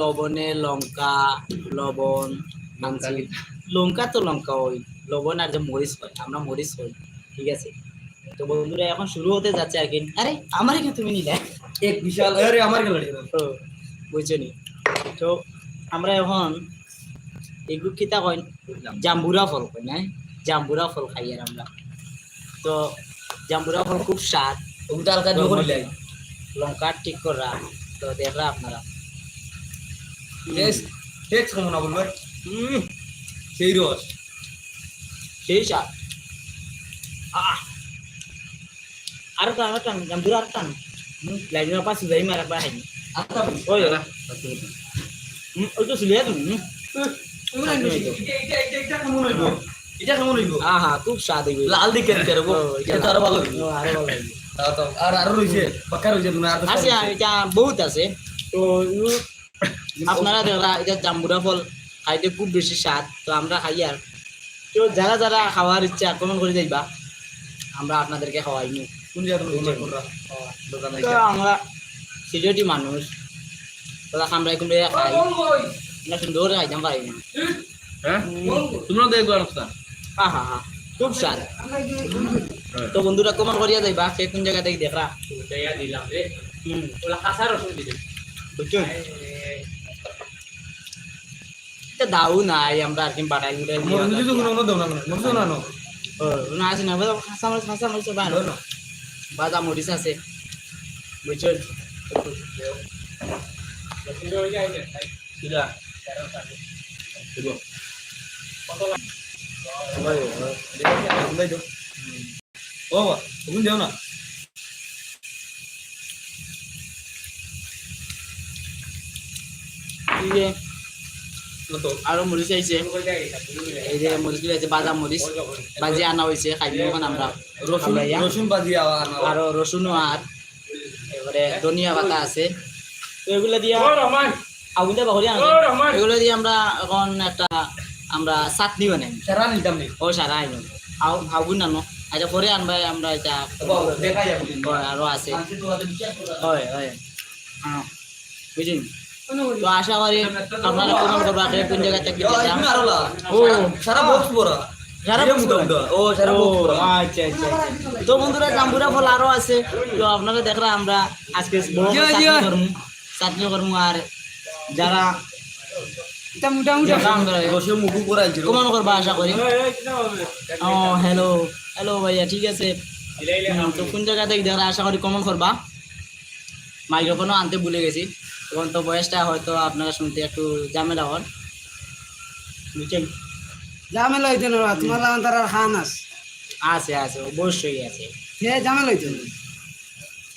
লবণে লঙ্কা লবণ লঙ্কা তো লঙ্কা ওই লবণ আর যে মরিচ হয় আমরা মরিচ হই ঠিক আছে? তো বন্ধুরা এখন শুরু হতে যাচ্ছে আর কি। আরে আমার এখানে তুমি নিলে? এক বিশাল আরে আমার গেল বুঝছ নি? তো আমরা এখন এগুলো কিতা কই জাম্বুরা ফল কই না জাম্বুরা ফল খাই আর আমরা। তো জাম্বুরা ফল খুব স্বাদ। লঙ্কা ঠিক করা তো দেখরা আপনারা। টেস্ট কেমন ভাই হুম সেই রস। সেই স্বাদ আরও টান আরও টান জাম্বুরা আরও টান লাইনের পাশে যাই মারা পাই ওই ওই তো শুলিয়া তুমি এটা কেমন হইব? এটা কেমন হইব? আহা খুব স্বাদ হইবে। লাল দিকে এটা আরও ভালো হইব। আরও ভালো হইবে। তাও তাও আর আরও রইছে পাকা রইছে তুমি আর আছে বহুত আছে। তো আপনারা দেখলা এটা জাম্বুরা ফল খাইতে খুব বেশি স্বাদ তো আমরা খাই আর। তো যারা যারা খাওয়ার ইচ্ছা আক্রমণ করে যাইবা আমরা আপনাদেরকে খাওয়াইনি আমরা সিলেটি মানুষ তোরা আমরা এখন খাই। আমরা সুন্দর খাইতাম পারি না। হ্যাঁ? তোমরা দেখো অবস্থা আহা হা খুব স্বাদ। তো বন্ধুরা কমান করিয়া যাইবা সে কোন জায়গা থেকে দেখরা। দিলাম রে। হুম। ওলা কাঁচা রসুন দিলে বুঝছ? দাও নাই আমরা আর কি বাটাই গুটাই দিয়ে মনে তো কোনো দাও না মনে তো না না ও না আছে না বাবা খাসা মাছ খাসা মাছ বানো বাদা মরিচ আছে বুঝছ সিলা দিব ভাই দাও ও বাবা তুমি দেও না এই যে না তো আরও মরিচ আইছে এই যে মরিচ আছে বাদাম মরিচ বাজি আনা হয়েছে খাইব এখন আমরা। রসুন রসুন বাজি আরও রসুনও আর এবারে ধনিয়া পাতা আছে। তো এগুলো দিয়া আগুনটা বাহরি আনা এগুলো দিয়ে আমরা এখন একটা আমরা চাটনি বানাই। সারা নিতাম ও সারা আইন আগুন আনো। আচ্ছা পরে আনবাই আমরা এটা আরও আছে। হয় হয়। বুঝলেন তো আশা করি আপনারা কমেন্ট করবা কোন জায়গা থেকে দিতাম ও। সারা বক্স বড়। তো বন্ধুরা জাম্বুরা ফল আরও আছে। তো আপনারা দেখরা আমরা আজকে চাটনি আর যারা কমান করবা আশা করি। ও হ্যালো হ্যালো ভাইয়া ঠিক আছে। তো কোন জায়গা থেকে দেখরা আশা করি কমন করবা। মাইক্রোফোনও আনতে ভুলে গেছি। তখন তো বয়সটা হয়তো আপনারা শুনতে একটু ঝামেলা হন। বুঝছেন? ঝামেলা হইতো না তোমার লাগান তার খান আস আছে। আছে অবশ্যই আছে। সে ঝামেলা হইতো না।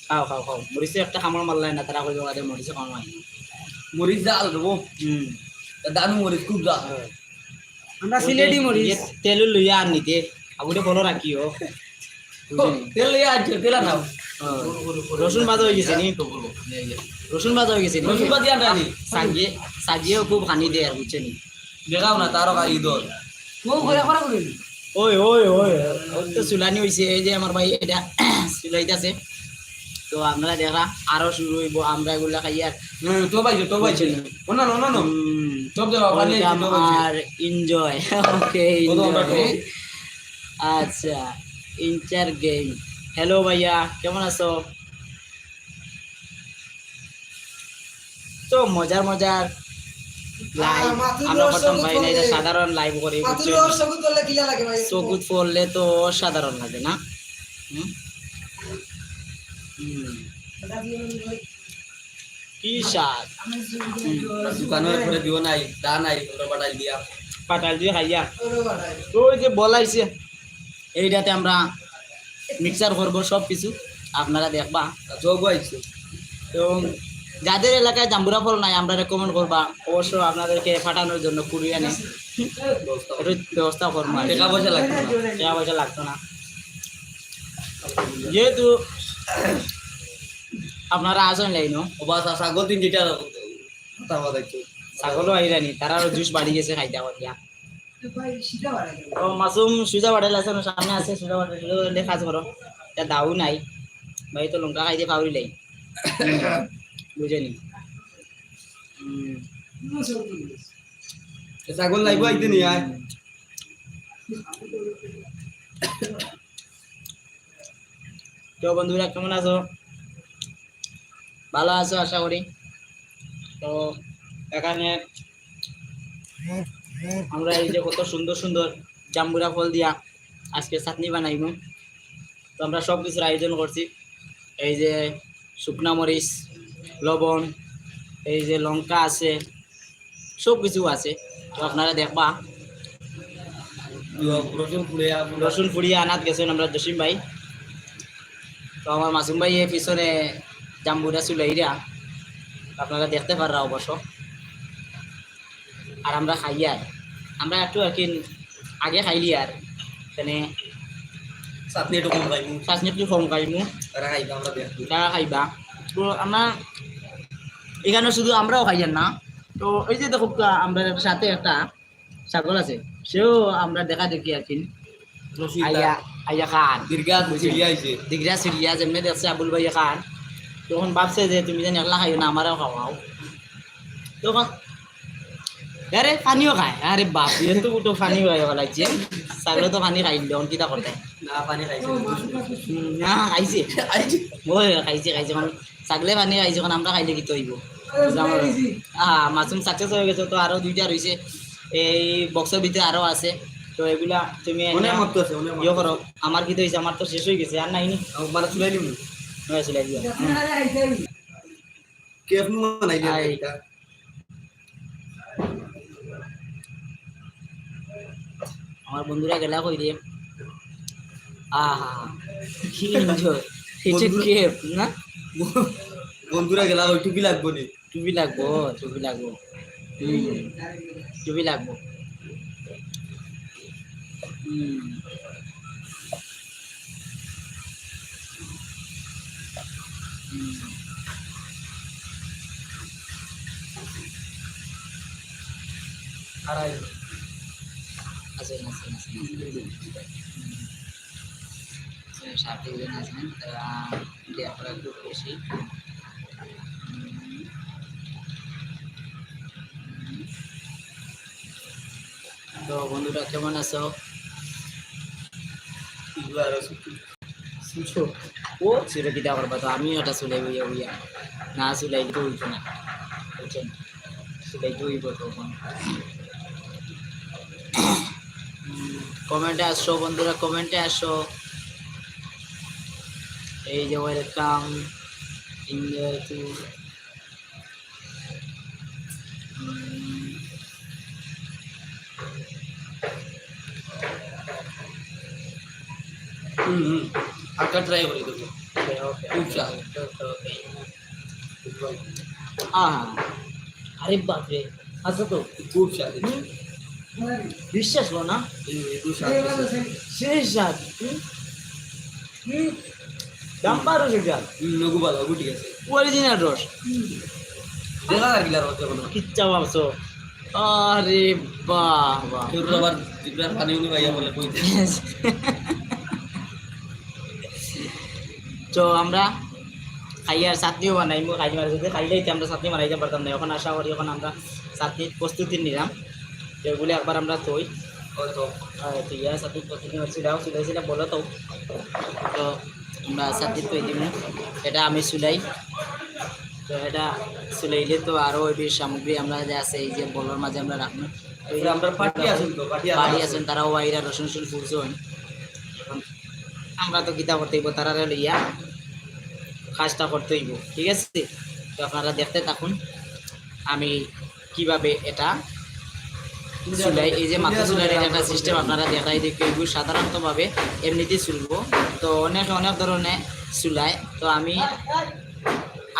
খাও খাও খাও। মরিচে একটা খামার মারলাই না তারা করে দোকানে মরিচে কমাই মরিচ জাল দেবো হুম। দানু মরিচ খুব জাল। আমরা সিলেটি মরিচ। তেল লইয়া আর নিতে আগুতে বলো রাখিও তেল লিয়ে আছে তেল নাও রসুন বাজা হয়ে গেছে নি? রসুন বাজা হয়ে গেছে রসুন বাজি আনটা নি সাজিয়ে সাজিয়েও খুব হানি দেয় আর বুঝছেন দেখাও না তারও গাড়ি দর ও করে করা করি ওই ওই ওই ওর তো চুলানি হয়েছে এই যে আমার ভাই এটা চুলাইতেছে তো আপনারা দেখা আরও শুরু হইব আমরা এগুলা খাই আর তো পাইছো তো পাইছো। না না না না সব দেওয়া আছে আর এনজয় ওকে আমরা? আচ্ছা ইনচার গেম হ্যালো ভাইয়া কেমন আছো? তো মজার মজার লাইভ আমরা প্রথম ভাই না এটা সাধারণ লাইভ করে চকুত পড়লে তো অসাধারণ লাগে না? কি স্বাদ? দোকানে করে দিও নাই দা নাই দিয়া। পাটাল দিয়ে খাইয়া। ওই যে বলাইছে এইটাতে আমরা মিক্সার করব সব কিছু আপনারা দেখবা। যোগ আইছো। তো যাদের এলাকায় জাম্বুরা ফল নাই আমরা রেকমেন্ড করবা। অবশ্য আপনাদেরকে পাঠানোর জন্য কুড়িয়ে আনে একটু ব্যবস্থা করব। আর। টাকা পয়সা লাগবে না। টাকা পয়সা লাগতো না। যেহেতু আপনারা আসেন লাইনো ও বাস সাগর তিন একটু। ছাগলও আইরানি তারা জুস বাড়ি গেছে খাইতে সিধা বাড়াই ও মাসুম সুজা বাড়াইল আছে সামনে আছে সুজা বাড়াইল কাজ করো এটা দাও নাই। ভাই তো লঙ্কা খাইতে পাউরি লাই হুম ছাগল লাগবো আয়। তো বন্ধুরা, কেমন আছো? ভালো আছো, আশা করি। তো এখানে আমরা এই যে কত সুন্দর সুন্দর জাম্বুরা ফল দিয়া আজকে চাটনি বানাইব। তো আমরা সব কিছুর আয়োজন করছি। এই যে শুকনা মরিচ লবণ এই যে লঙ্কা আছে সব কিছু আছে। তো আপনারা দেখবা রসুন ফুড়িয়ে আনাত গেছেন আমরা জসিম ভাই। তো আমার মাসুম ভাই এর পিছনে জাম্বুরা চুলাইরা আপনারা দেখতে পাররা অবশ্য। আর আমরা খাই আর। আমরা একটু আর কি আগে খাইলি আর। তেনে চাটনি একটু কম খাইমু। চাষনি একটু কম খাইমু। তারা খাইবা আমরা তারা খাইবা। তো আমরা এখানে শুধু আমরাও খাইয়ার না। তো এই যে দেখো আমরা সাথে একটা ছাগল আছে সেও আমরা দেখা দেখি আর কি। আইয়া আইয়া খান। দীর্ঘা চিড়িয়া আইছে দিগরা সিরিয়া যেমনি দেখছে আবুল ভাই খান। তখন ভাবছে যে তুমি জানি একলা খাইও না আমারও খাওয়াও। তখন আরে পানিও খায়? আরে বাপ এ তো পানি খাই লাগছে। ছাগলে তো পানি খাই তখন কিতা করতে? না পানি খাইছে। না খাইছে। খাইছে। খাইছে এখন ছাগলে পানি খাইছে আমরা খাইলে কি তৈব? হ্যাঁ মাছুম সাকসেস হয়ে গেছে তো আরও দুইটা রয়েছে এই বক্সের ভিতরে আরও আছে। তো এগুলা তুমি ইয়ে করো আমার কি হয়েছে আমার তো শেষ হয়ে গেছে আর নাইনি মানে চুলাই হয়ে কেফ নু নাই। আমার বন্ধুরা গেলা কই রে আহা কি এনজয় এটা বন্ধুরা- না? বন্ধুরা গেলা ওই টুপি লাগবো নি? টুপি লাগবো টুপি লাগবো। হুম টুপি লাগবো। হুম। আড়াই। আছেন আছেন আছেন সাথে আছেন তারা লেখাপড়া একটু বেশি তো বন্ধুরা কেমন আছো। শুনছো? ও সুরে কিতা করবা? তো আমিও এটা চুলাই বইয়া বইয়া। না চুলাই তো হইতো না। বুঝছেন চুলাই তো হইব তখন কমেন্টে আসো বন্ধুরা কমেন্টে আসো। এই যে ওয়েলকাম ইন্ডিয়া টু। করি খুব চাল হ্যাঁ আরে বাপরে আচ্ছা তো খুব চাল বিশ্বাস হলো না শেষ রাত দাম বারো সেটা লঘু ভালো ঠিক আছে অরিজিনাল রস দেখা লাগিলা রথ এখন কিচ্ছা ভাবছ আরে বাহ বাহ কেউ জিব্রার পানি উনি ভাইয়া বলে কইতে তো আমরা খাইয়ার চাটনিও বানাইমু খাই মার যদি খাইলেই আমরা চাটনি বানাইতে পারতাম না। এখন আশা করি এখন আমরা চাটনির প্রস্তুতি নিলাম। তো এগুলি একবার আমরা থই আছে চাটনির প্রস্তুতি চুলাও চুলাই চুলাই বলো তো। তো আমরা চাটনি থই দিব এটা আমি চুলাই। তো এটা চুলাইলে তো আরও ওই সামগ্রী আমরা যে আছে এই যে বলার মাঝে আমরা রাখব। পার্টি আছেন তারাও আইরা রসুন রসুন এখন আমরা তো গীতা করতে তারা লইয়া। কাজটা করতে হইব, ঠিক আছে? তো আপনারা দেখতে থাকুন, আমি কীভাবে এটা চুলাই এই যে মাথা চুলার একটা সিস্টেম আপনারা দেখাই দেখে এগুলো সাধারণতভাবে এমনিতেই চুলবো। তো অনেক অনেক ধরনের চুলাই তো আমি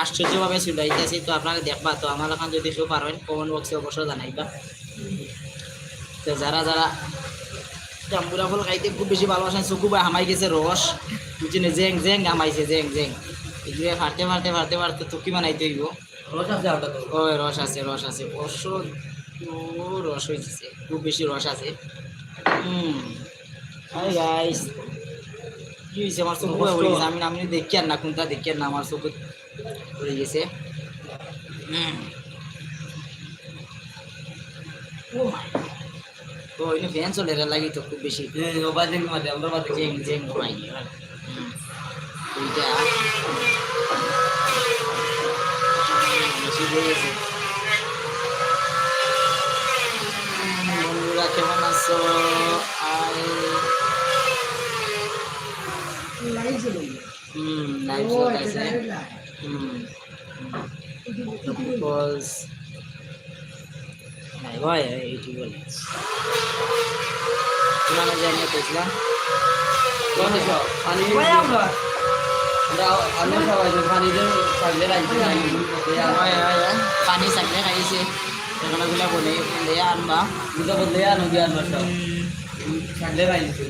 আশ্চর্যভাবে চুলাইতেছি, তো আপনারা দেখবা, তো আমার এখন যদি কেউ পারবেন কমেন্ট বক্সে অবশ্যই জানাইবা। তো যারা যারা জাম্বুরা ফল খাইতে খুব বেশি ভালোবাসেন চকু বা হামাই গেছে রস, বুঝছেন জেং জেং হামাইছে জেং জেং এগুলো ফাটতে ফাটতে ফাটতে ফাটতে তুকি বানাইতে হইব। রথ আছে তো। ও রস আছে রস আছে। অবশ্য ও রস হয়েছে খুব বেশি রস আছে। হুম। হাই গাইস কি হয়েছে আমার চোখ পড়ে গেছে। আমি আমি দেখি আর না কোনটা দেখি আর না আমার চোখ পড়ে গেছে। হুম। তো এনে ফ্যান চলে রে লাগি তো খুব বেশি। ও বাজে মাঝে আমরা বাজে জেং জেং ভাই এইটা বন্ধুরা কেমন আছো? ছিল হুম লাইভ হুম। নাই ভাই এইটি বলে তোমার কোন সব পানি হয় হয় হয় চাকলে খাইছে এগুলোগুলো বলে দেয়া আনবা। দুটো বদলে আনো দিয়ে আনবা সব। পাগলে রাখছি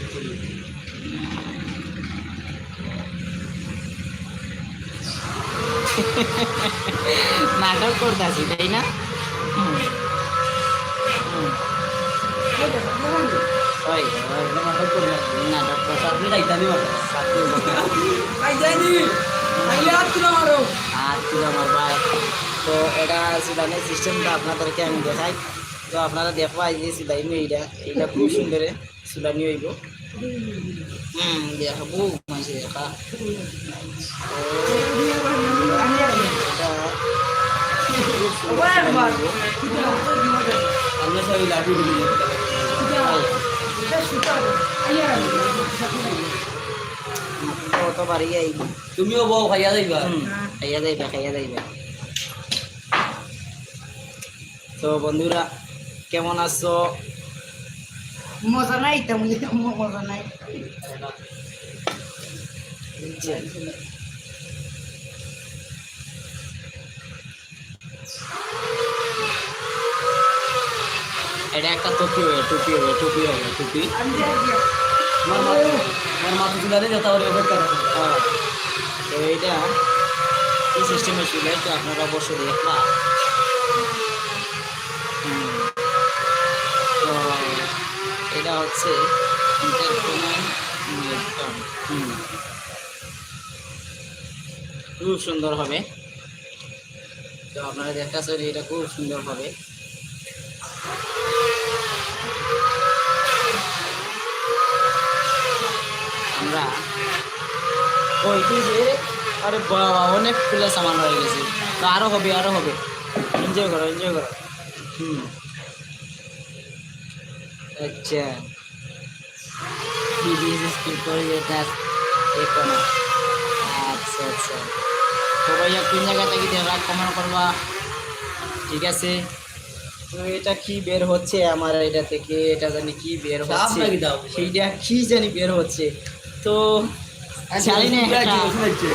নাটক করতেছি তাই না? তো এটা সুদানের সিস্টেমটা আপনাদেরকে আমি দেখাই। তো আপনারা দেখবা এই যে সুদাইনি এইটা এইটা খুব সুন্দর সুদানি হইব। হুম দেখাবো মাঝে দেখা। আমরা সবাই লাঠি তুমিও বউ খাইয়া যাইবা? খাইয়া যাইবে খাইয়া যাইবে। তো বন্ধুরা কেমন আছো? মজা নাই তেমন মজা নাই। এটা একটা টুপি হবে টুপি হবে টুপি হবে, টুপি আমার মাথা আমার চুলারে যেতে পারে অপেক্ষা। হ্যাঁ। তো এইটা কি সিস্টেমে ছিল তো আপনারা অবশ্যই দেখবা হুম। তো এটা হচ্ছে। খুব সুন্দর হবে তো আপনারা দেখতেছেন এটা খুব সুন্দর হবে আমরা। ওই যে আরে বাবা অনেক ফুলের সামান হয়ে গেছে। তো আরও হবে আরও হবে। এনজয় করো এনজয় করো। হুম। আচ্ছা। আচ্ছা আচ্ছা। তো ভাইয়া কোন জায়গা থেকে দেখা কমেন্ট করবা। ঠিক আছে? তো এটা কি বের হচ্ছে আমার এটা থেকে? এটা জানি কি বের হচ্ছে? সেইটা কি জানি বের হচ্ছে? তো জানি না একটা- আছে?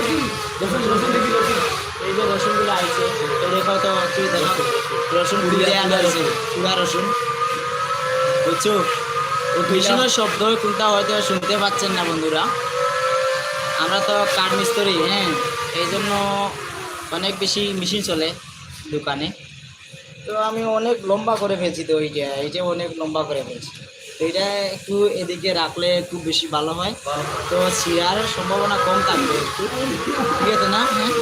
এই যে রসুনগুলো আইছে তো দেখো তো তুই দেখো? রসুন পুড়িয়ে আনা পুড়া রসুন। পুরা রসুন। বুঝছ? মেশিনের শব্দ কোনটা হয়তো শুনতে পাচ্ছেন না বন্ধুরা। আমরা তো কাঠ মিস্ত্রি হ্যাঁ? এই জন্য অনেক বেশি মেশিন চলে দোকানে। তো আমি অনেক লম্বা করে ফেলছি তো এইটা এইটা অনেক লম্বা করে ফেলছি। তো এটা একটু এদিকে রাখলে খুব বেশি ভালো হয়। তো ছিঁড়ার সম্ভাবনা কম থাকবে একটু। ঠিক আছে না? হ্যাঁ।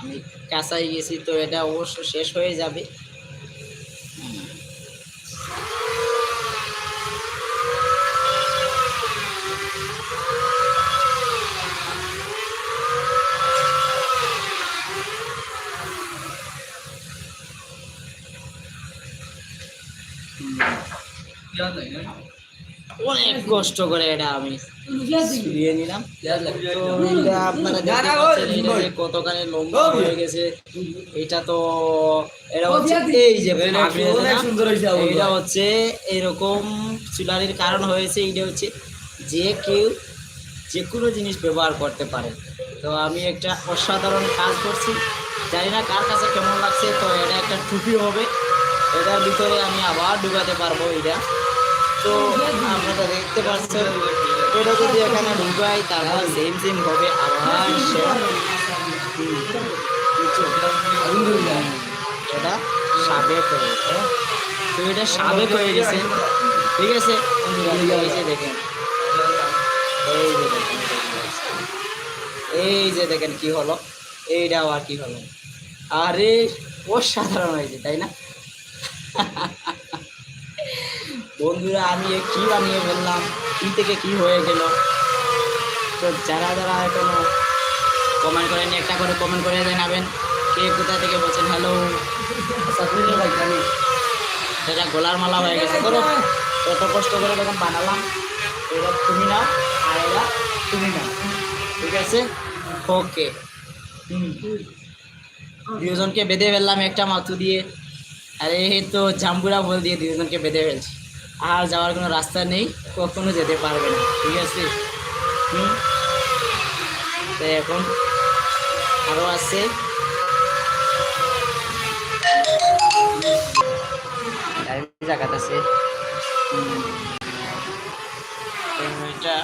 আমি কাঁচাই গেছি, তো এটা অবশ্য শেষ হয়ে যাবে। অনেক কষ্ট করে এটা আমি দিয়ে নিলাম। আপনারা এটা কতখানি লম্বা হয়ে গেছে এটা তো এটা হচ্ছে এই যে ভাই। হচ্ছে এরকম চুলারির কারণ হয়েছে এটা হচ্ছে যে কেউ যে কোনো জিনিস ব্যবহার করতে পারে। তো আমি একটা অসাধারণ কাজ করছি। জানি না কার কাছে কেমন লাগছে তো এটা একটা টুপি হবে। এটার ভিতরে আমি আবার ঢুকাতে পারব এটা। তো আপনারা দেখতে পাচ্ছেন, এটা যদি এখানে ঢুকাই তারপর সেম সেম হবে আবার। এটা সাবেক হয়ে গেছে তো এটা সাবেক হয়ে গেছে। ঠিক আছে? দেখেন, এই যে দেখেন। এই যে দেখেন কি হলো? এইটাও আর কি হলো? আরে, অসাধারণ হয়েছে, তাই না? বন্ধুরা, আমি এ কি বানিয়ে ফেললাম? কি থেকে কি হয়ে গেল? তো যারা যারা এখনও কমেন্ট করেন একটা করে কমেন্ট করে জানাবেন কে কোথা থেকে বলছেন হ্যালো এটা গোলার মালা হয়ে গেছে ধরো কত কষ্ট করে যখন বানালাম। এবার তুমি নাও, আর এরা তুমি নাও। ঠিক আছে? ওকে দুজনকে বেঁধে ফেললাম একটা মাথু দিয়ে। আর, এই তো জাম্বুরা বল দিয়ে দুজনকে বেঁধে ফেলছি। আর যাওয়ার কোনো রাস্তা নেই, কখনো যেতে পারবে না, ঠিক আছে? হুম? এখন আরও আছে। জায়গাটা আছে। এটা